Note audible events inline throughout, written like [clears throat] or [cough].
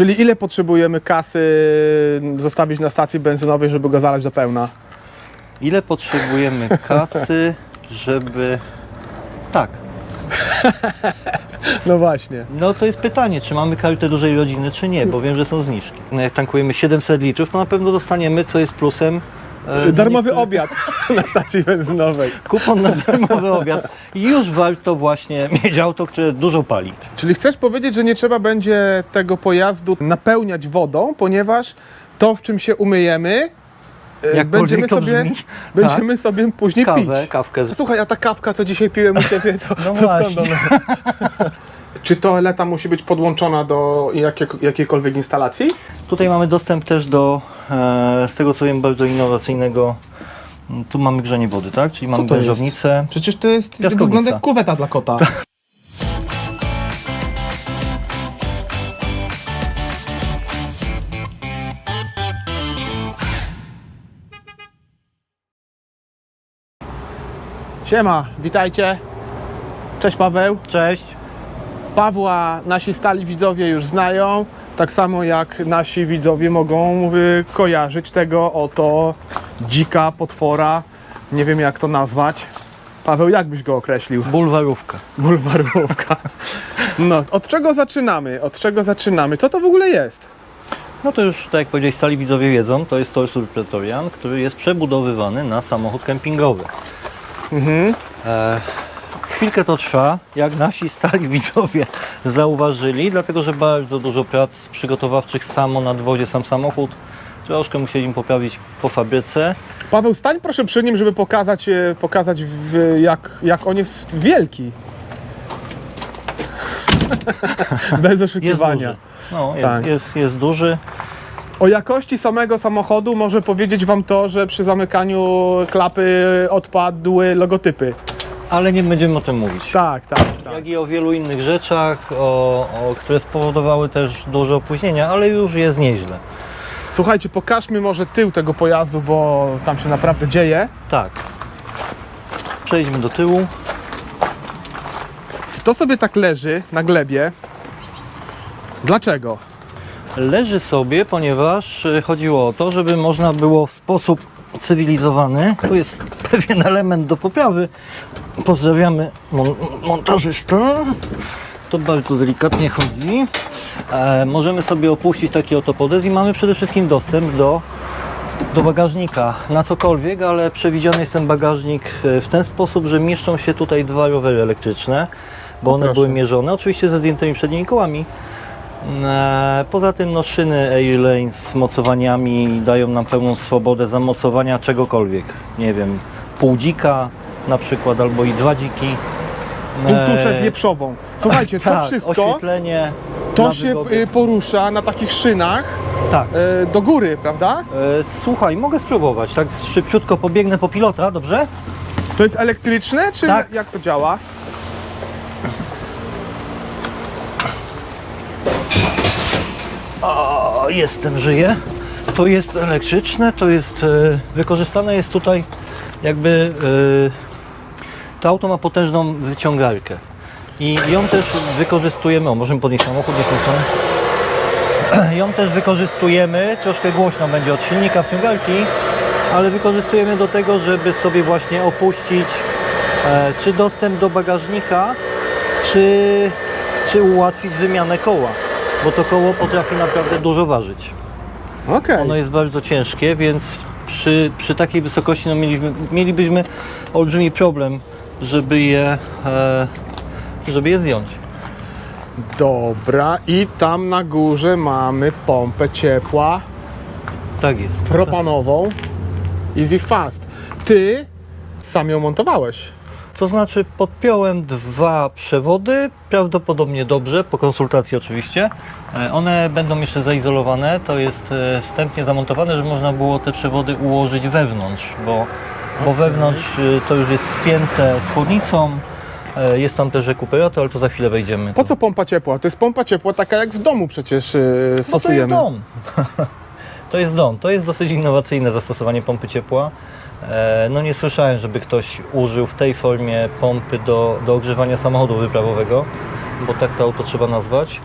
Czyli ile potrzebujemy kasy zostawić na stacji benzynowej, żeby go zalać do pełna? Ile potrzebujemy [laughs] kasy, żeby... Tak, No właśnie. no to jest pytanie, czy mamy kartę dużej rodziny, czy nie, bo wiem, że są zniżki. No jak tankujemy 700 litrów, to na pewno dostaniemy, co jest plusem. E, no Darmowy obiad [laughs] na stacji benzynowej. Kupon na darmowy obiad. I już warto właśnie [laughs] mieć auto, które dużo pali. Czyli chcesz powiedzieć, że nie trzeba będzie tego pojazdu napełniać wodą, ponieważ to, w czym się umyjemy, e, Jakkolwiek będziemy to sobie, brzmi, będziemy sobie później Kawę, pić. kawkę. Słuchaj, a ta kawka, co dzisiaj piłem u Ciebie, to, No to właśnie. ona? [laughs] Czy toaleta musi być podłączona do jakie, jakiejkolwiek instalacji? Tutaj mamy dostęp też do, e, z tego co wiem, bardzo innowacyjnego. m, Tu mamy grzanie wody, tak? Czyli mamy grzewnicę. Przecież to jest Piaskownica. wygląda jak kuweta dla kota. [laughs] Siema, witajcie. Cześć Paweł. Cześć. Pawła nasi stali widzowie już znają, tak samo jak nasi widzowie mogą y, kojarzyć tego oto dzika potwora. Nie wiem jak to nazwać. Paweł, jak byś go określił? Bulwarówka. Bulwarówka. No, od czego zaczynamy? Od czego zaczynamy? Co to w ogóle jest? No to już, tak jak powiedziałeś, stali widzowie wiedzą, to jest Torsur Pretorian, który jest przebudowywany na samochód kempingowy. Mhm. E, chwilkę to trwa, jak nasi stali widzowie zauważyli, dlatego że bardzo dużo prac przygotowawczych samo na dwozie sam samochód. Troszkę musieli poprawić po fabryce. Paweł, stań proszę przy nim, żeby pokazać, e, pokazać w, jak, jak on jest wielki. [laughs] Bez Jest oszukiwania. duży. No, jest, Tak. jest, jest duży. O jakości samego samochodu może powiedzieć Wam to, że przy zamykaniu klapy odpadły logotypy. Ale nie będziemy o tym mówić. Tak, tak, tak. Jak i o wielu innych rzeczach, o, o, które spowodowały też duże opóźnienia, ale już jest nieźle. Słuchajcie, pokażmy może tył tego pojazdu, bo tam się naprawdę dzieje. Tak. Przejdźmy do tyłu. To sobie tak leży na glebie. Dlaczego? Leży sobie, ponieważ y, chodziło o to, żeby można było w sposób cywilizowany, tu jest pewien element do poprawy. Pozdrawiamy mon montażystę. To bardzo delikatnie chodzi. E, możemy sobie opuścić taki oto podest i mamy przede wszystkim dostęp do, do bagażnika na cokolwiek, ale przewidziany jest ten bagażnik e, w ten sposób, że mieszczą się tutaj dwa rowery elektryczne, bo one proszę. były mierzone, oczywiście ze zdjętymi przednimi kołami. E, Poza tym no, szyny Airlane z mocowaniami dają nam pełną swobodę zamocowania czegokolwiek. Nie wiem, pół dzika na przykład, albo i dwa dziki. Półtuszę E, wieprzową. Słuchajcie, to [laughs] tak, wszystko oświetlenie. to się wygodę. y, porusza na takich szynach Tak. y, do góry, prawda? E, Słuchaj, mogę spróbować. Tak szybciutko pobiegnę po pilota, dobrze? To jest elektryczne, czy Tak. jak to działa? O, jestem, żyję. To jest elektryczne, to jest e, wykorzystane jest tutaj jakby e, to auto ma potężną wyciągarkę i ją też wykorzystujemy, o możemy podnieść samochód, jest strony. [clears throat] Ją też wykorzystujemy, troszkę głośno będzie od silnika wciągarki, ale wykorzystujemy do tego, żeby sobie właśnie opuścić e, czy dostęp do bagażnika, czy, czy ułatwić wymianę koła, bo to koło potrafi naprawdę dużo ważyć. Okej. Ono jest bardzo ciężkie, więc przy, przy takiej wysokości no mieliśmy, mielibyśmy olbrzymi problem, żeby je, e, żeby je zdjąć. Dobra, i tam na górze mamy pompę ciepła Tak jest. propanową Easy Fast. Ty sam ją montowałeś. To znaczy podpiąłem dwa przewody, prawdopodobnie dobrze, po konsultacji oczywiście. E, One będą jeszcze zaizolowane, to jest e, wstępnie zamontowane, żeby można było te przewody ułożyć wewnątrz, bo, bo wewnątrz e, to już jest spięte z chłodnicą, e, jest tam też rekuperator, ale to za chwilę wejdziemy. Po co pompa ciepła? To jest pompa ciepła taka jak w domu przecież yy, No to jest stosujemy. dom. [laughs] to jest dom. To jest dosyć innowacyjne zastosowanie pompy ciepła. E, No nie słyszałem, żeby ktoś użył w tej formie pompy do, do ogrzewania samochodu wyprawowego, bo tak to auto trzeba nazwać.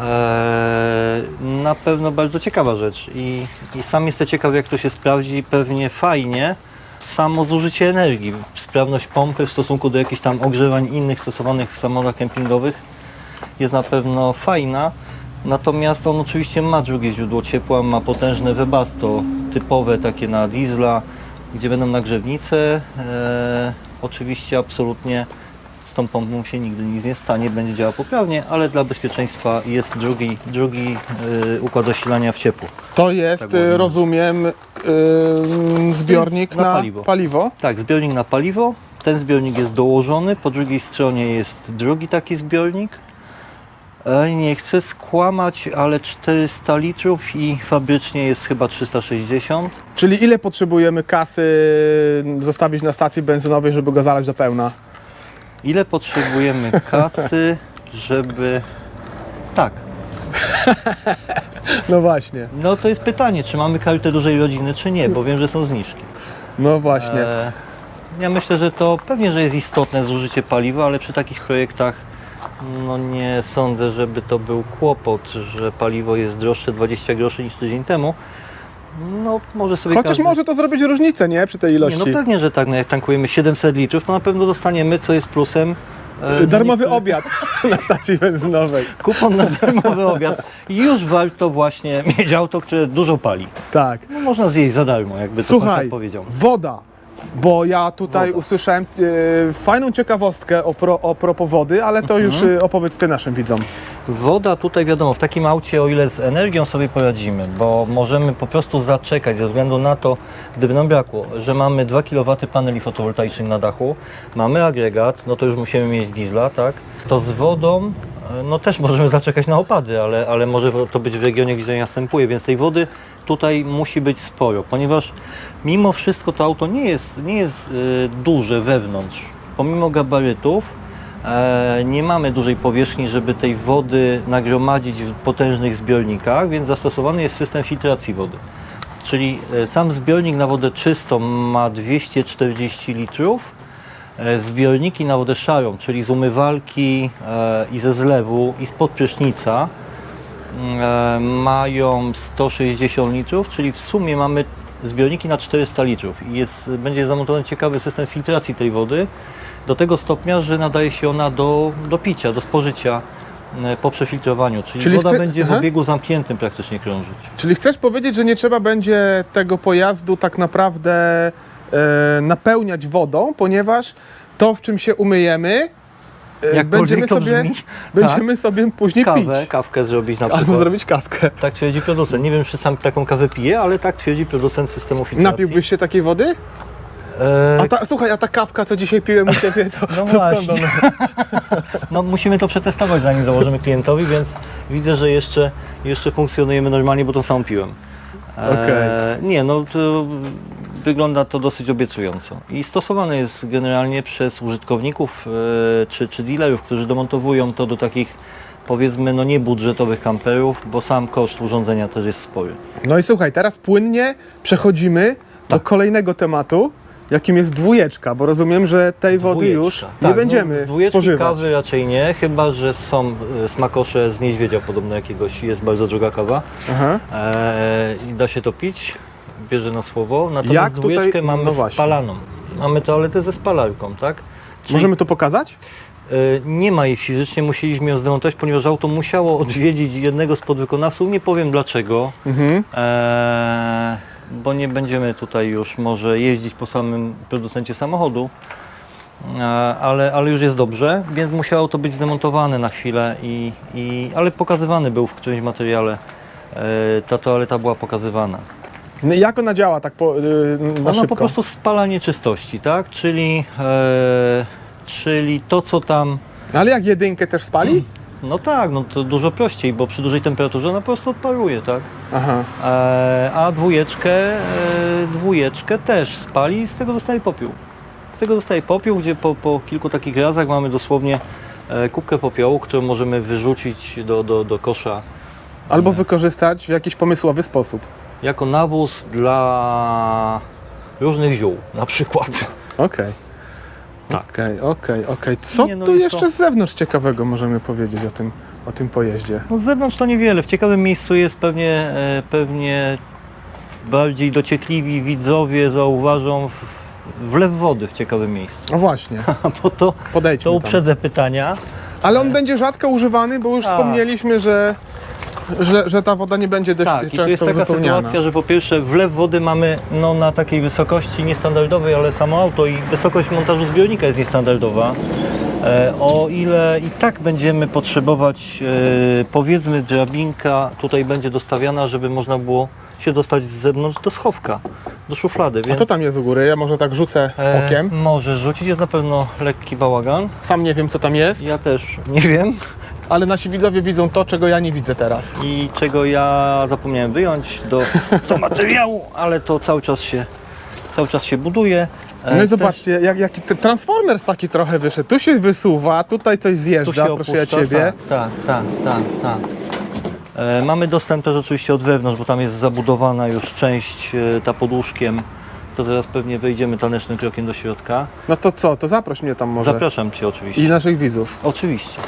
E, na pewno bardzo ciekawa rzecz i, i sam jestem ciekaw jak to się sprawdzi, pewnie fajnie. Samo zużycie energii, sprawność pompy w stosunku do jakichś tam ogrzewań innych stosowanych w samochodach kempingowych jest na pewno fajna. Natomiast on oczywiście ma drugie źródło ciepła, ma potężne webasto, typowe takie na diesla, gdzie będą nagrzewnice. E, oczywiście absolutnie z tą pompą się nigdy nic nie stanie, będzie działał poprawnie, ale dla bezpieczeństwa jest drugi, drugi e, układ zasilania w ciepło. To jest, Tak ładnie. y, rozumiem, y, zbiornik na na, paliwo. paliwo. Tak, zbiornik na paliwo. Ten zbiornik jest dołożony, po drugiej stronie jest drugi taki zbiornik. Nie chcę skłamać, ale 400 litrów i fabrycznie jest chyba 360. Czyli ile potrzebujemy kasy zostawić na stacji benzynowej, żeby go zalać do pełna? Ile potrzebujemy [laughs] kasy, żeby... Tak, [laughs] No właśnie, no to jest pytanie, czy mamy kartę dużej rodziny, czy nie, bo wiem, że są zniżki. no właśnie. E, Ja myślę, że to pewnie, że jest istotne zużycie paliwa, ale przy takich projektach no nie sądzę, żeby to był kłopot, że paliwo jest droższe 20 groszy niż tydzień temu. No może sobie Chociaż każdy... może to zrobić różnicę, nie? Przy tej Nie, ilości. no pewnie, że tak, no jak tankujemy 700 litrów, to na pewno dostaniemy, co jest plusem. e, Darmowy niektórych- obiad [laughs] na stacji benzynowej. Kupon na darmowy obiad. I już warto właśnie mieć auto, które dużo pali. Tak. No, można zjeść za darmo, jakby to Słuchaj, sąsiad powiedział. woda. Bo ja tutaj Woda. usłyszałem e, fajną ciekawostkę o, pro, o propos wody, ale to już Mhm. e, opowiedz ty naszym widzom. Woda tutaj wiadomo, w takim aucie o ile z energią sobie poradzimy, bo możemy po prostu zaczekać ze względu na to, gdyby nam brakło, że mamy 2 kW paneli fotowoltaicznych na dachu, mamy agregat, no to już musimy mieć diesla, tak? To z wodą, e, no też możemy zaczekać na opady, ale, ale może to być w regionie, gdzie następuje, więc tej wody tutaj musi być sporo, ponieważ mimo wszystko to auto nie jest, nie jest e, duże wewnątrz, pomimo gabarytów, E, Nie mamy dużej powierzchni, żeby tej wody nagromadzić w potężnych zbiornikach, więc zastosowany jest system filtracji wody. Czyli e, sam zbiornik na wodę czystą ma 240 litrów, zbiorniki na wodę szarą, czyli z umywalki i ze zlewu i spod prysznica mają 160 litrów, czyli w sumie mamy zbiorniki na 400 litrów i jest, będzie zamontowany ciekawy system filtracji tej wody do tego stopnia, że nadaje się ona do, do picia, do spożycia e, po przefiltrowaniu, czyli, Czyli woda chce- będzie w aha. obiegu zamkniętym praktycznie krążyć. Czyli chcesz powiedzieć, że nie trzeba będzie tego pojazdu tak naprawdę e, napełniać wodą, ponieważ to, w czym się umyjemy, e, Jakkolwiek będziemy, to sobie, brzmi, będziemy sobie później Kawę, pić. kawkę zrobić na przykład. Albo zrobić kawkę. Tak twierdzi producent. Nie wiem, czy sam taką kawę pije, ale tak twierdzi producent systemu filtracji. Napiłbyś się takiej wody? E, A ta, słuchaj, a ta kawka, co dzisiaj piłem u [laughs] Ciebie, to, No to właśnie. skąd [laughs] ona? No musimy to przetestować zanim założymy klientowi, więc widzę, że jeszcze, jeszcze funkcjonujemy normalnie, bo to sam piłem. E, Okej. Nie, no to wygląda to dosyć obiecująco. I stosowane jest generalnie przez użytkowników e, czy, czy dealerów, którzy domontowują to do takich powiedzmy no niebudżetowych kamperów, bo sam koszt urządzenia też jest spory. No i słuchaj, teraz płynnie przechodzimy do kolejnego tematu, jakim jest dwójeczka, bo rozumiem, że tej wody już Dwójeczka. nie Tak, będziemy no, dwójeczki spożywać. kawy raczej nie, chyba że są e, smakosze z niedźwiedzia podobno jakiegoś, jest bardzo droga kawa. Aha. Eee, I da się to pić, bierze na słowo. Natomiast Jak tutaj- dwójeczkę mamy no właśnie. spalaną. Mamy toaletę ze spalarką, tak? Czyli, Możemy to pokazać? e, nie ma jej fizycznie, musieliśmy ją zdemontować, ponieważ auto musiało odwiedzić jednego z podwykonawców, nie powiem dlaczego, Mhm. eee, bo nie będziemy tutaj już może jeździć po samym producencie samochodu, e, ale, ale już jest dobrze, więc musiało to być zdemontowane na chwilę, i, i, ale pokazywany był w którymś materiale. E, Ta toaleta była pokazywana. No Jak ona działa tak po, yy, na Ona szybko? po prostu spala nieczystości, tak? Czyli, e, czyli to, co tam. Ale jak jedynkę też spali? [clears throat] No tak, no to dużo prościej, bo przy dużej temperaturze ona po prostu odparuje, tak? Aha. E, a dwójeczkę, e, dwójeczkę też spali i z tego dostaje popiół. Z tego dostaje popiół, gdzie po, po kilku takich razach mamy dosłownie e, kubkę popiołu, którą możemy wyrzucić do, do, do kosza Albo Nie. wykorzystać w jakiś pomysłowy sposób. Jako nawóz dla różnych ziół na przykład. Okej. Tak. Okej, okej, okej. Co Nie, no tu jest jeszcze to- z zewnątrz ciekawego możemy powiedzieć o tym o tym pojeździe? No z zewnątrz to niewiele. W ciekawym miejscu jest pewnie, e, pewnie bardziej dociekliwi widzowie zauważą w- wlew wody w ciekawym miejscu. No właśnie, [laughs] Bo to, podejdźmy to tam. uprzedzę pytania. Ale on będzie rzadko używany, bo już Tak. wspomnieliśmy, że, że, że ta woda nie będzie dość Tak, i często tu jest taka uzupełniana. sytuacja, że po pierwsze wlew wody mamy no, na takiej wysokości niestandardowej, ale samo auto i wysokość montażu zbiornika jest niestandardowa. E, o ile i tak będziemy potrzebować, e, powiedzmy, drabinka tutaj będzie dostawiana, żeby można było się dostać z zewnątrz do schowka, do szuflady. A Więc, co tam jest u góry? Ja może tak rzucę e, okiem. Może rzucić, jest na pewno lekki bałagan. Sam nie wiem, co tam jest, Ja też nie wiem. Ale nasi widzowie widzą to, czego ja nie widzę teraz. i czego ja zapomniałem wyjąć do, [laughs] do materiału, ale to cały czas się, cały czas się buduje. E, No i zobaczcie, jak, jaki t- Transformers taki trochę wyszedł. Tu się wysuwa, tutaj coś tu zjeżdża, się proszę ja ciebie. Tak, tak, tak, tak. tak. E, mamy dostęp też oczywiście od wewnątrz, bo tam jest zabudowana już część e, ta podłóżkiem. To zaraz pewnie wejdziemy tanecznym krokiem do środka. No to co, to zaproś mnie tam może. Zapraszam Cię oczywiście. I naszych widzów. Oczywiście.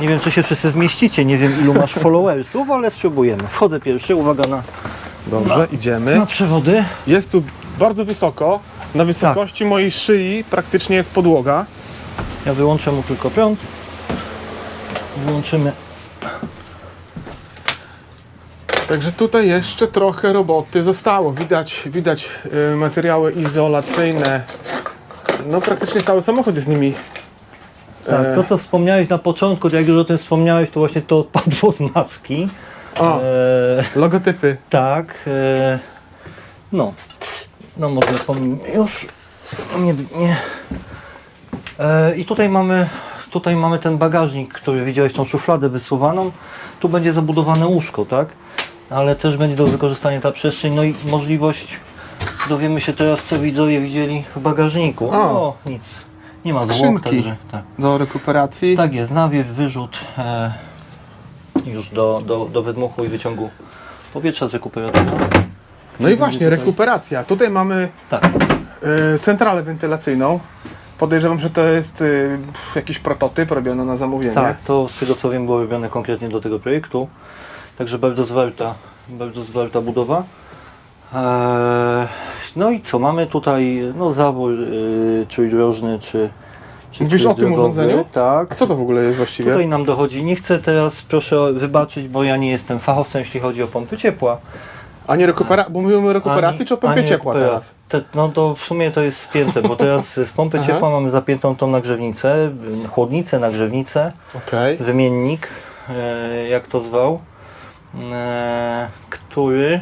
Nie wiem, czy się wszyscy zmieścicie, nie wiem ilu masz followersów, ale spróbujemy. Wchodzę pierwszy, uwaga na, Dobrze, idziemy. na przewody. Jest tu bardzo wysoko. Na wysokości mojej szyi praktycznie jest podłoga. Ja wyłączę mu tylko prąd. Wyłączymy. Także tutaj jeszcze trochę roboty zostało. Widać, widać y, materiały izolacyjne. No praktycznie cały samochód jest z nimi. Tak, E. to co wspomniałeś na początku, jak już o tym wspomniałeś, to właśnie to odpadło z maski. O, E, logotypy. tak. E, no. No może pomimo już. Nie, nie. E, I tutaj mamy, tutaj mamy ten bagażnik, który widziałeś, tą szufladę wysuwaną. Tu będzie zabudowane łóżko, tak? Ale też będzie do wykorzystania ta przestrzeń, no i możliwość, dowiemy się teraz, co widzowie widzieli w bagażniku. O. O, nic. Nie ma zwłok, Skrzynki. także tak. Do rekuperacji. Tak jest, nawiew, wyrzut e, już do, do, do wydmuchu i wyciągu powietrza z rekuperatora. No i właśnie, rekuperacja. Tutaj mamy Tak, y, centralę wentylacyjną. Podejrzewam, że to jest y, jakiś prototyp robiony na zamówienie. tak, to z tego co wiem było robione konkretnie do tego projektu. Także bardzo zwarta, bardzo zwarta budowa. E, no i co, mamy tutaj no, zawór y, trójdrożny czy, czy Mówisz o tym urządzeniu? Tak. A co to w ogóle jest właściwie? Tutaj nam dochodzi, nie chcę teraz, proszę wybaczyć, bo ja nie jestem fachowcem, jeśli chodzi o pompy ciepła. A nie rekuperacja, bo mówimy o rekuperacji Ani- czy o pompie ciepła rekupera- teraz? Te, no to w sumie to jest spięte, bo teraz [laughs] z pompy Aha. ciepła mamy zapiętą tą nagrzewnicę, chłodnicę, nagrzewnicę, Okej. wymiennik, e, jak to zwał, e, który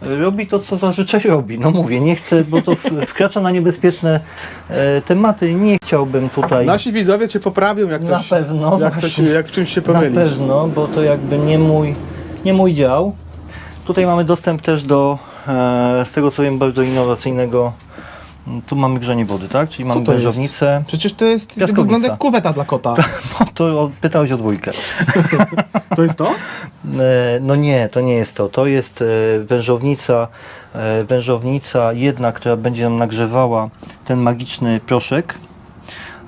robi to, co zazwyczaj robi. No mówię, nie chcę, bo to wkracza na niebezpieczne e, tematy nie chciałbym tutaj... Nasi widzowie cię poprawią, jak Na coś, pewno, jak, coś, jak w czymś się Na pomylisz. pewno, bo to jakby nie mój, nie mój dział. Tutaj mamy dostęp też do, e, z tego co wiem, bardzo innowacyjnego. Tu mamy grzanie wody, tak? Czyli mamy to wężownicę. Przecież to jest Piaskownica. wygląda jak kuweta dla kota. [laughs] No, to o- pytałeś o dwójkę. [laughs] To jest to? E, No nie, to nie jest to. To jest e, wężownica, e, wężownica jedna, która będzie nam nagrzewała ten magiczny proszek,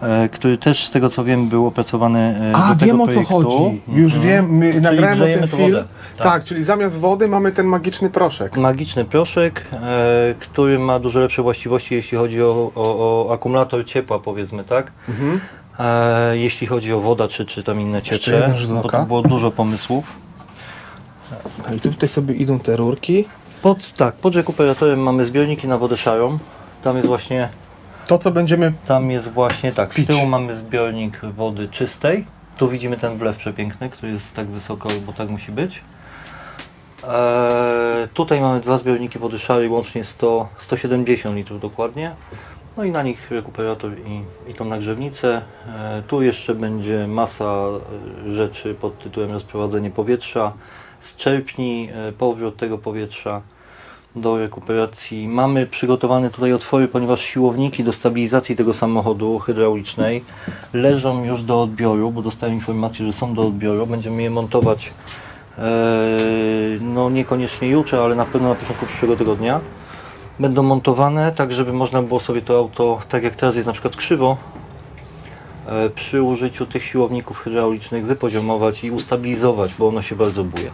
e, który też z tego co wiem był opracowany e, A, do tego wiem o co projektu. chodzi. Już Mhm. wiem, my nagrałem o grzejemy tym tu film. wodę. Tak. Tak. czyli zamiast wody mamy ten magiczny proszek. magiczny proszek, e, który ma dużo lepsze właściwości, jeśli chodzi o, o, o akumulator ciepła, powiedzmy, tak? Mhm. E, jeśli chodzi o woda, czy, czy tam inne ciecze, jeden rzut bo oka. to było dużo pomysłów. No i tutaj sobie idą te rurki. Pod, tak, pod rekuperatorem mamy zbiorniki na wodę szarą. Tam jest właśnie, To co będziemy... tam jest właśnie tak, z Pić. tyłu mamy zbiornik wody czystej. Tu widzimy ten wlew przepiękny, który jest tak wysoko, bo tak musi być. Eee, tutaj mamy dwa zbiorniki wody szarej, łącznie 100, 170 litrów dokładnie. No i na nich rekuperator i, i tą nagrzewnicę. Eee, tu jeszcze będzie masa e, rzeczy pod tytułem rozprowadzenie powietrza, z czerpni, e, powrót tego powietrza do rekuperacji. Mamy przygotowane tutaj otwory, ponieważ siłowniki do stabilizacji tego samochodu hydraulicznej leżą już do odbioru, bo dostałem informację, że są do odbioru. Będziemy je montować e, no niekoniecznie jutro, ale na pewno na początku przyszłego tygodnia. Będą montowane tak, żeby można było sobie to auto, tak jak teraz jest na przykład krzywo, e, przy użyciu tych siłowników hydraulicznych wypoziomować i ustabilizować, bo ono się bardzo buja.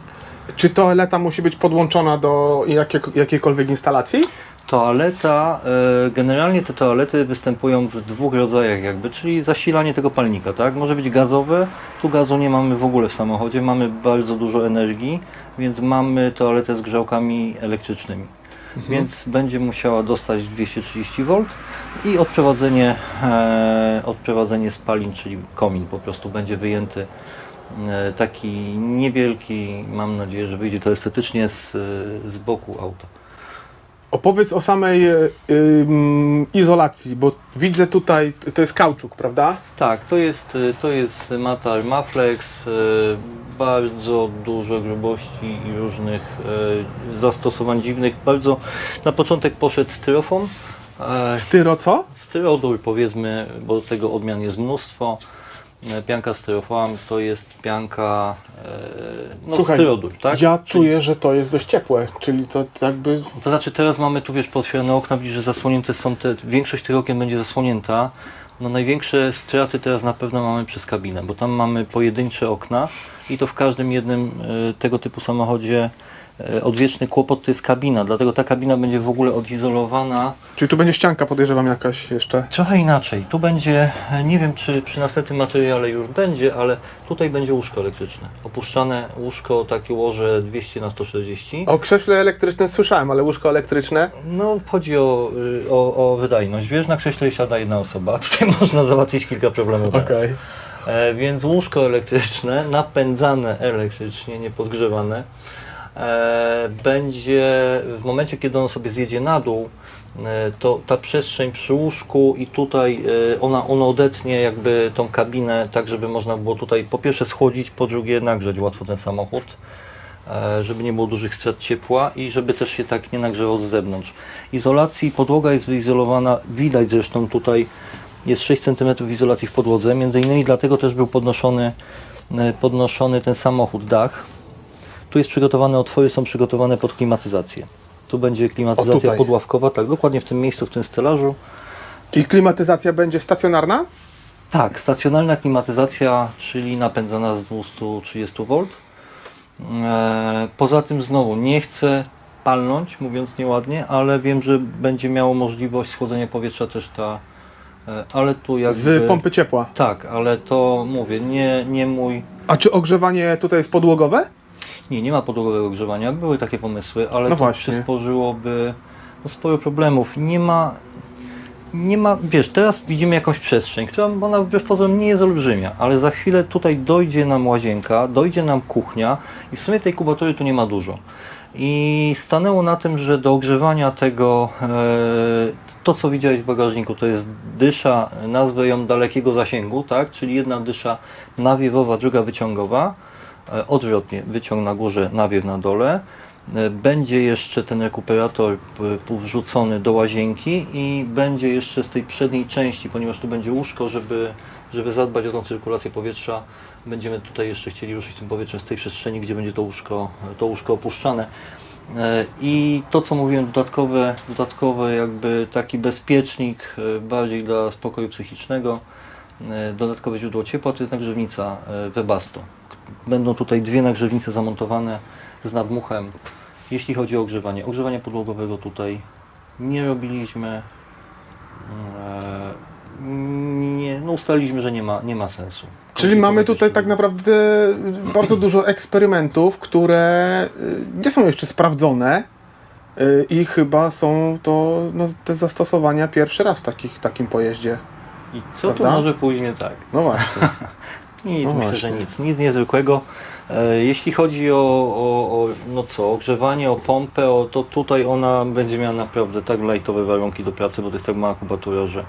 Czy toaleta musi być podłączona do jakie, jakiejkolwiek instalacji? Toaleta, e, generalnie te toalety występują w dwóch rodzajach jakby, czyli zasilanie tego palnika, tak? Może być gazowe, tu gazu nie mamy w ogóle w samochodzie, mamy bardzo dużo energii, więc mamy toaletę z grzałkami elektrycznymi. Więc będzie musiała dostać 230V i odprowadzenie, e, odprowadzenie spalin, czyli komin po prostu będzie wyjęty taki niewielki, mam nadzieję, że wyjdzie to estetycznie z, z boku auta. Opowiedz o samej y, ym, izolacji, bo widzę tutaj, to jest kauczuk, prawda? Tak, to jest, y, to jest mata Armaflex, y, bardzo dużo grubości i różnych zastosowań dziwnych. Bardzo na początek poszedł styrofoam, e, Styro co? styrodur powiedzmy, bo tego odmian jest mnóstwo. E, Pianka styrofoam to jest pianka, e, no Słuchaj, styrodur, tak? Ja Czyli- czuję, że to jest dość ciepłe, czyli to jakby... To znaczy teraz mamy tu wiesz pootwierane okna, widzisz, że zasłonięte są te, większość tych okien będzie zasłonięta. No największe straty teraz na pewno mamy przez kabinę, bo tam mamy pojedyncze okna i to w każdym jednym e, tego typu samochodzie odwieczny kłopot to jest kabina, dlatego ta kabina będzie w ogóle odizolowana. Czyli tu będzie ścianka, podejrzewam, jakaś jeszcze. Trochę inaczej, tu będzie, e, nie wiem czy przy następnym materiale już będzie, ale tutaj będzie łóżko elektryczne. Opuszczane łóżko, takie łoże 200 na 140 O krześle elektrycznym słyszałem, ale łóżko elektryczne. No, chodzi o, y, o, o wydajność. Wiesz, na krześle siada jedna osoba. [laughs] Tutaj można załatwić kilka problemów. Okej. E, więc łóżko elektryczne, napędzane elektrycznie, niepodgrzewane, e, będzie w momencie, kiedy ono sobie zjedzie na dół, e, to ta przestrzeń przy łóżku i tutaj e, ona, ona odetnie jakby tą kabinę, tak żeby można było tutaj po pierwsze schłodzić, po drugie nagrzać łatwo ten samochód e, żeby nie było dużych strat ciepła i żeby też się tak nie nagrzewał z zewnątrz. Izolacji, podłoga jest wyizolowana, widać zresztą tutaj jest 6 cm izolacji w podłodze, między innymi dlatego też był podnoszony, e, podnoszony ten samochód, dach. Tu jest przygotowane, otwory są przygotowane pod klimatyzację. Tu będzie O, klimatyzacja tutaj. podławkowa, tak, dokładnie w tym miejscu, w tym stelażu. I klimatyzacja będzie stacjonarna? Tak, stacjonarna klimatyzacja, czyli napędzana z 230 V. E, Poza tym znowu nie chcę palnąć, mówiąc nieładnie, ale wiem, że będzie miało możliwość schłodzenia powietrza też ta, e, ale tu jakby... Z pompy ciepła. Tak, ale to mówię, nie, nie mój... A czy ogrzewanie tutaj jest podłogowe? Nie, nie ma podłogowego ogrzewania. Były takie pomysły, ale No to właśnie. przysporzyłoby no, sporo problemów. Nie ma, nie ma, wiesz, teraz widzimy jakąś przestrzeń, która ona wbrew pozorom nie jest olbrzymia, ale za chwilę tutaj dojdzie nam łazienka, dojdzie nam kuchnia i w sumie tej kubatury tu nie ma dużo. I stanęło na tym, że do ogrzewania tego, e, to co widziałeś w bagażniku, to jest dysza, nazwę ją dalekiego zasięgu, tak? czyli jedna dysza nawiewowa, druga wyciągowa. E, odwrotnie, wyciąg na górze, nawiew na dole. E, Będzie jeszcze ten rekuperator p- wrzucony do łazienki i będzie jeszcze z tej przedniej części, ponieważ tu będzie łóżko, żeby, żeby zadbać o tą cyrkulację powietrza, będziemy tutaj jeszcze chcieli ruszyć tym powietrzem z tej przestrzeni, gdzie będzie to łóżko, to łóżko opuszczane. E, I to, co mówiłem, dodatkowe, dodatkowe jakby taki bezpiecznik, e, bardziej dla spokoju psychicznego, e, dodatkowe źródło ciepła, to jest nagrzewnica e, Webasto. Będą tutaj dwie nagrzewnice zamontowane z nadmuchem. Jeśli chodzi o ogrzewanie, ogrzewania podłogowego tutaj nie robiliśmy. E, Nie, no ustaliliśmy, że nie ma, nie ma sensu. Czyli mamy tutaj tak naprawdę bardzo dużo eksperymentów, które y, nie są jeszcze sprawdzone y, i chyba są to no, te zastosowania pierwszy raz w takich, takim pojeździe. I co tu Prawda? może pójść nie tak? No właśnie. [laughs] Nic, No myślę, właśnie. że nic, nic niezwykłego. E, Jeśli chodzi o, o, o no co, ogrzewanie, o pompę, o, to tutaj ona będzie miała naprawdę tak lajtowe warunki do pracy, bo to jest tak mała kubatura, że,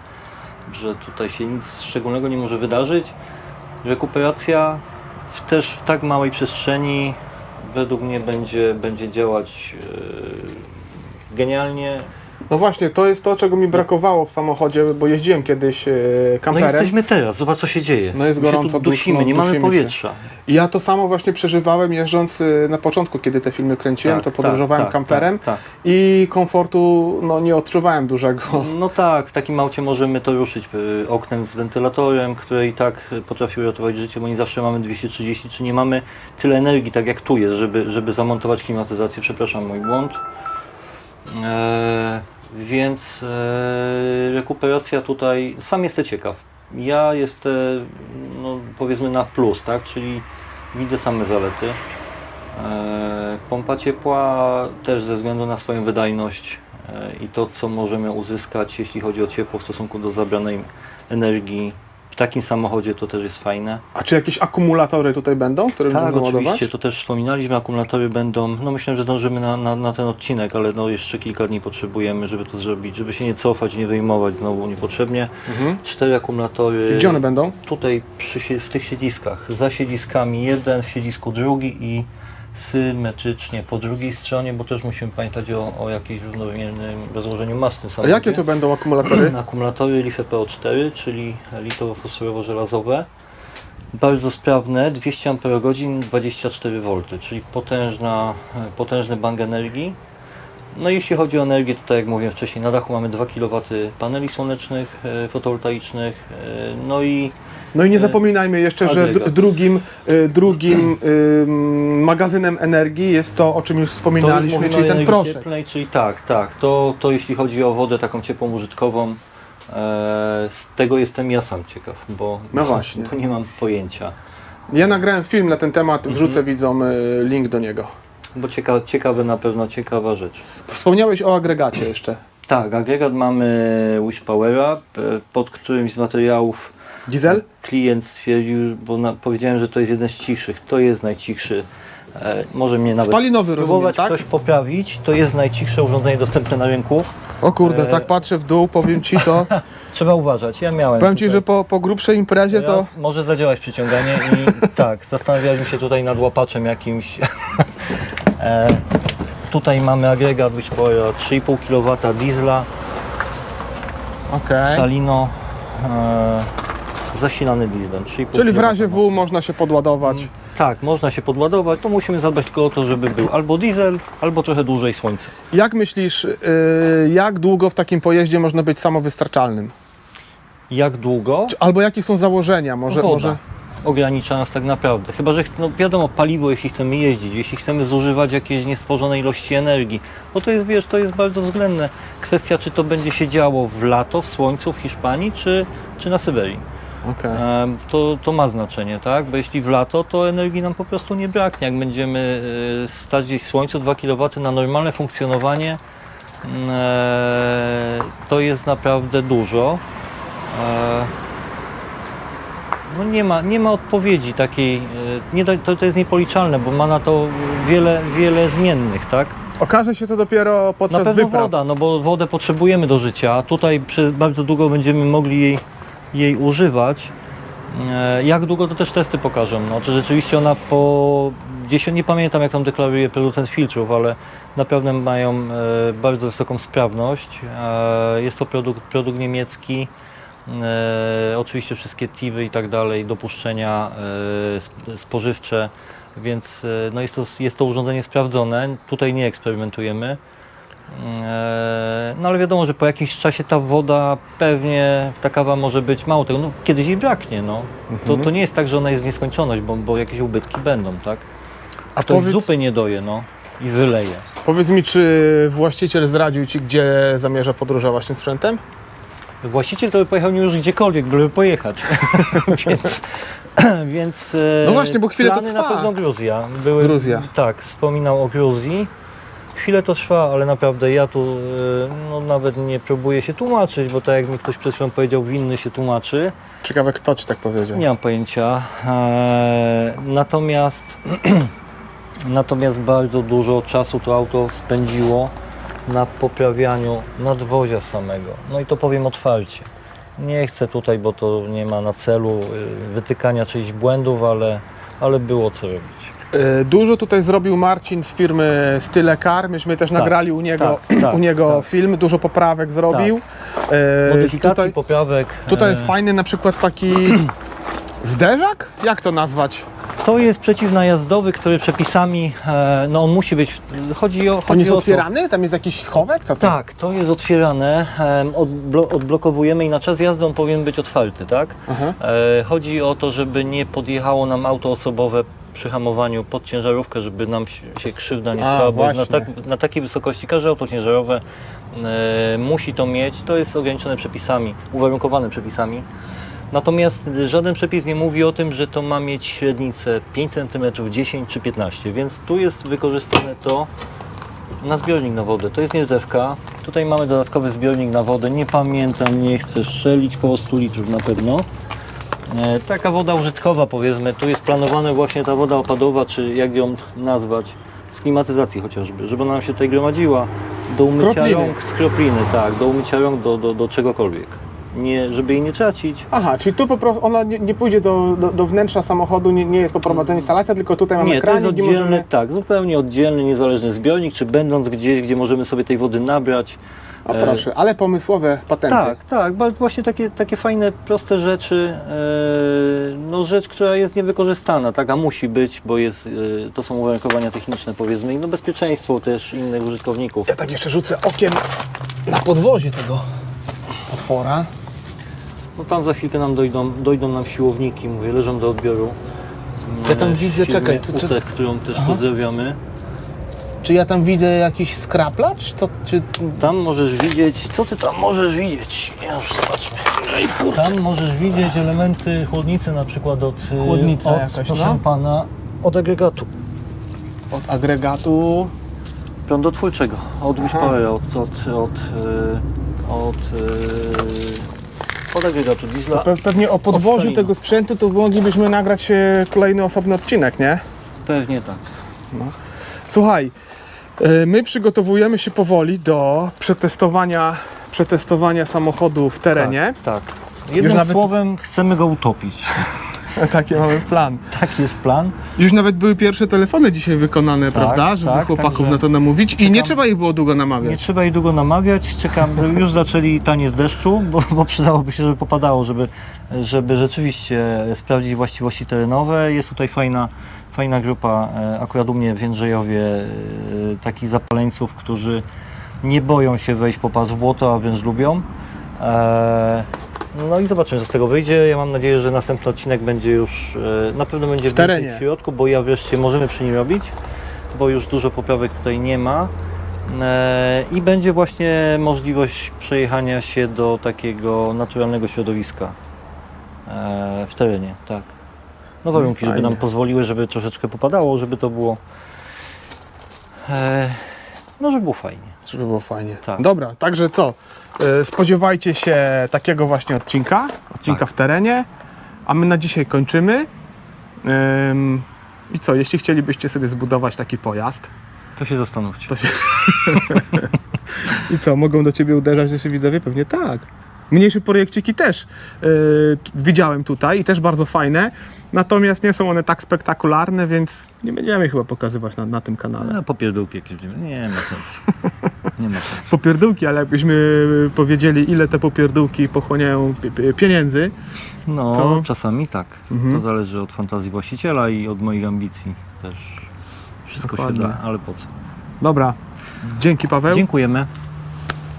że tutaj się nic szczególnego nie może wydarzyć. Rekuperacja w też w tak małej przestrzeni według mnie będzie, będzie działać e, genialnie. No właśnie, to jest to, czego mi brakowało w samochodzie, bo jeździłem kiedyś e, No kamperem. jesteśmy teraz, zobacz co się dzieje. No jest My się gorąco, tu dusimy, duszno, nie mamy dusimy się. powietrza. I ja to samo właśnie przeżywałem jeżdżąc y, na początku, kiedy te filmy kręciłem, to podróżowałem tak, kamperem Tak, tak. i komfortu no, nie odczuwałem dużego. [laughs] No tak, w takim aucie możemy to ruszyć y, oknem z wentylatorem, które i tak y, potrafi uratować życie, bo nie zawsze mamy 230, czy nie mamy tyle energii, tak jak tu jest, żeby, żeby zamontować klimatyzację. Przepraszam, mój błąd. E, więc e, rekuperacja tutaj, sam jestem ciekaw. Ja jestem, no, powiedzmy na plus, tak, czyli widzę same zalety. E, Pompa ciepła też ze względu na swoją wydajność i to, co możemy uzyskać, jeśli chodzi o ciepło w stosunku do zabranej energii. W takim samochodzie to też jest fajne. A czy jakieś akumulatory tutaj będą, które Tak, będą oczywiście, ładować? to też wspominaliśmy, akumulatory będą, no myślę, że zdążymy na, na, na ten odcinek, ale no jeszcze kilka dni potrzebujemy, żeby to zrobić, żeby się nie cofać, nie wyjmować znowu niepotrzebnie. Mhm. Cztery akumulatory. Gdzie one będą? Tutaj przy, w tych siedziskach, za siedziskami jeden, w siedzisku drugi i symetrycznie po drugiej stronie, bo też musimy pamiętać o, o jakimś równomiernym rozłożeniu mas w tym A samochodzie. jakie to będą akumulatory? [clears throat] Akumulatory LiFePO4, czyli litowo-fosforowo-żelazowe. Bardzo sprawne, 200 Ah, 24V, czyli potężna, potężny bank energii. No jeśli chodzi o energię, to tak jak mówiłem wcześniej, na dachu mamy 2 kW paneli słonecznych, e, fotowoltaicznych, e, no i No i nie zapominajmy jeszcze, że dr- drugim, drugim magazynem energii jest to, o czym już wspominaliśmy, czyli ten proszek. cieplnej, czyli tak, tak, to, to jeśli chodzi o wodę taką ciepłą użytkową, e, z tego jestem ja sam ciekaw, bo, No właśnie. [laughs] bo nie mam pojęcia. Ja nagrałem film na ten temat, Mhm. wrzucę widzom y, link do niego. Bo cieka, ciekawe na pewno, ciekawa rzecz. Wspomniałeś o agregacie jeszcze. Tak, agregat mamy Wish Powera, p- pod którymś z materiałów Diesel? klient stwierdził, bo na, powiedziałem, że to jest jeden z cichszych, to jest najcichszy. E, może mnie nawet Spalinowy rozumiem, spróbować tak? ktoś poprawić, to jest najcichsze urządzenie dostępne na rynku. O kurde, E, tak patrzę w dół, powiem ci to. [laughs] Trzeba uważać, ja miałem powiem ci, że po, po grubszej imprezie to... Może zadziałać przyciąganie i [laughs] tak, zastanawialiśmy się tutaj nad łapaczem jakimś. [laughs] e, tutaj mamy agregat Wishpowera 3,5 kW diesla, Okej. Stalino, e, zasilany dieslem. 3,5 Czyli w kW razie W mocy. można się podładować. Tak, można się podładować, to musimy zadbać tylko o to, żeby był albo diesel, albo trochę dłużej słońce. Jak myślisz, y, jak długo w takim pojeździe można być samowystarczalnym? Jak długo? Czy- Albo jakie są założenia? Może, Woda może... ogranicza nas tak naprawdę. Chyba, że no wiadomo, paliwo, jeśli chcemy jeździć, jeśli chcemy zużywać jakieś niestworzone ilości energii, bo to jest, wiesz, to jest bardzo względne. Kwestia, czy to będzie się działo w lato, w słońcu, w Hiszpanii, czy, czy na Syberii. Em, To, to ma znaczenie, tak? Bo jeśli w lato, to energii nam po prostu nie braknie. Jak będziemy e, stać gdzieś w słońcu 2 kW na normalne funkcjonowanie, mm, e, to jest naprawdę dużo. No nie ma, nie ma odpowiedzi takiej, e, nie to, to jest niepoliczalne, bo ma na to wiele, wiele zmiennych, tak? Okaże się to dopiero Na podczas pewno wypraw. woda, no bo wodę potrzebujemy do życia, a tutaj przez bardzo długo będziemy mogli jej, jej używać. E, Jak długo to też testy pokażą, no, czy rzeczywiście ona po 10, nie pamiętam jak tam deklaruje producent filtrów, ale naprawdę mają e, bardzo wysoką sprawność. Jest to produkt, produkt niemiecki, oczywiście wszystkie TIWy i tak dalej, dopuszczenia e, sp- spożywcze, więc e, no jest, to, jest to urządzenie sprawdzone, tutaj nie eksperymentujemy. E, No ale wiadomo, że po jakimś czasie ta woda pewnie, ta kawa może być mało tego, no kiedyś jej braknie, no. To, to nie jest tak, że ona jest w nieskończoność, bo, bo jakieś ubytki będą, tak? A Ktoś powiedz, zupy nie doje, no i wyleje. powiedz mi, czy właściciel zdradził Ci, gdzie zamierza podróżować tym sprzętem? Właściciel to by pojechał już gdziekolwiek, byleby pojechać. [laughs] więc, [clears throat] więc e, No właśnie, bo chwilę to plany na trwa. pewno Gruzja. Były, Gruzja. Tak, wspominał o Gruzji. Chwilę to trwa, ale naprawdę ja tu e, no, nawet nie próbuję się tłumaczyć, bo tak jak mi ktoś przed chwilą powiedział, winny się tłumaczy. Ciekawe, kto Ci tak powiedział. Nie mam pojęcia. E, natomiast, [clears throat] natomiast bardzo dużo czasu to auto spędziło na poprawianiu nadwozia samego. No i to powiem otwarcie. Nie chcę tutaj, bo to nie ma na celu y, wytykania czyichś błędów, ale, ale było co robić. Y, Dużo tutaj zrobił Marcin z firmy Style Car. Myśmy też Tak, nagrali u niego, tak, tak, u niego tak. film, dużo poprawek zrobił. Y, Modyfikacji, tutaj, poprawek. tutaj e, jest fajny na przykład taki [clears throat] zderzak? Jak to nazwać? To jest przeciwnajazdowy, który przepisami, e, no on musi być, chodzi o... Chodzi On jest o to- otwierany? Tam jest jakiś schowek? Co to? Tak, to jest otwierane, em, odblo odblokowujemy i na czas jazdy on powinien być otwarty, tak? Aha. E, chodzi o to, żeby nie podjechało nam auto osobowe przy hamowaniu pod ciężarówkę, żeby nam się, się krzywda nie A, stała, bo jest na, właśnie. tak, na takiej wysokości każde auto ciężarowe e, musi to mieć, to jest ograniczone przepisami, uwarunkowane przepisami. Natomiast żaden przepis nie mówi o tym, że to ma mieć średnicę 5 cm, 10 czy 15, więc tu jest wykorzystane to na zbiornik na wodę. To jest niezdewka. Tutaj mamy dodatkowy zbiornik na wodę. Nie pamiętam, nie chcę strzelić, koło 100 litrów na pewno. E, taka woda użytkowa powiedzmy. Tu jest planowana właśnie ta woda opadowa, czy jak ją nazwać, z klimatyzacji chociażby, żeby nam się tutaj gromadziła. Do umycia rąk, z kropliny, tak, do umycia rąk, do, do, do czegokolwiek. Nie, żeby jej nie tracić. Aha, czyli tu po prostu ona nie, nie pójdzie do, do, do wnętrza samochodu, nie, nie jest poprowadzona instalacja, tylko tutaj mamy Nie, to jest oddzielny, możemy... tak, zupełnie oddzielny, niezależny zbiornik, czy będąc gdzieś, gdzie możemy sobie tej wody nabrać. A proszę, ale pomysłowe patenty. Tak, tak, właśnie takie, takie fajne, proste rzeczy. e, no rzecz, która jest niewykorzystana, tak, a musi być, bo jest, e, to są uwarunkowania techniczne powiedzmy i no bezpieczeństwo też innych użytkowników. Ja tak jeszcze rzucę okiem na podwozie tego potwora. No tam za chwilkę nam dojdą, dojdą nam siłowniki, mówię, leżą do odbioru. Ja tam E, widzę, czekaj, co- czy- Utech, którą też Aha. pozdrawiamy. Czy ja tam widzę jakiś skraplacz? To, czy... Tam możesz widzieć, co ty tam możesz widzieć? Ja już zobaczmy. Tam możesz widzieć elementy chłodnicy na przykład od, y, Chłodnica od jakaś, proszę no. pana, od agregatu Od agregatu... prądotwórczego, od Aha. Od, od, od, y, od, y, od agregatu diesla. Pe pewnie o podwoziu tego sprzętu to moglibyśmy nagrać e, kolejny osobny odcinek, nie? Pewnie tak. Słuchaj, e, my przygotowujemy się powoli do przetestowania, przetestowania samochodu w terenie. Tak. tak. Jednym nawet- słowem chcemy go utopić. [laughs] Taki mamy plan. Taki jest plan. Już nawet były pierwsze telefony dzisiaj wykonane, prawda? Żeby tak, chłopaków także na to namówić. I nie trzeba ich było długo Nie namawiać. trzeba jej długo namawiać, czekam, już zaczęli tanie z deszczu, bo, bo przydałoby się, żeby popadało, żeby, żeby rzeczywiście sprawdzić właściwości terenowe. Jest tutaj fajna, fajna grupa, e, akurat u mnie w Jędrzejowie, e, takich zapaleńców, którzy nie boją się wejść po pas w błoto, a wręcz lubią. No i zobaczymy, co z tego wyjdzie. Ja mam nadzieję, że następny odcinek będzie już, e, na pewno będzie W terenie. w środku, bo ja wreszcie możemy przy nim robić, bo już dużo poprawek tutaj nie ma. E, I będzie właśnie możliwość przejechania się do takiego naturalnego środowiska e, w terenie, tak. No warunki, żeby nam pozwoliły, żeby troszeczkę popadało, żeby to było no, żeby było fajnie. Żeby było fajnie. Tak. Dobra, także co? E, Spodziewajcie się takiego właśnie odcinka, odcinka Tak. w terenie, a my na dzisiaj kończymy. Ym, I co, jeśli chcielibyście sobie zbudować taki pojazd, To się zastanówcie. to się... [laughs] I co, mogą do Ciebie uderzać nasi widzowie? Pewnie tak. Mniejsze projekciki też yy, widziałem tutaj i też bardzo fajne, natomiast nie są one tak spektakularne, więc nie będziemy chyba pokazywać na, na tym kanale. No, popierdółki jakieś. Nie ma sensu. [laughs] Tak, nie ma sensu. popierdółki, ale jakbyśmy powiedzieli, ile te popierdółki pochłaniają pieniędzy, No, To- czasami tak. Mhm. To zależy od fantazji właściciela i od moich ambicji też. Wszystko Dokładnie. się da, ale po co? Dobra. Dzięki Paweł. Dziękujemy.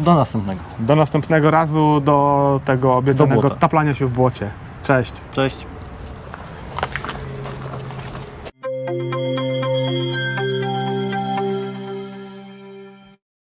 Do następnego. Do następnego razu, do tego obiecanego błota. taplania się w błocie. Cześć. Cześć.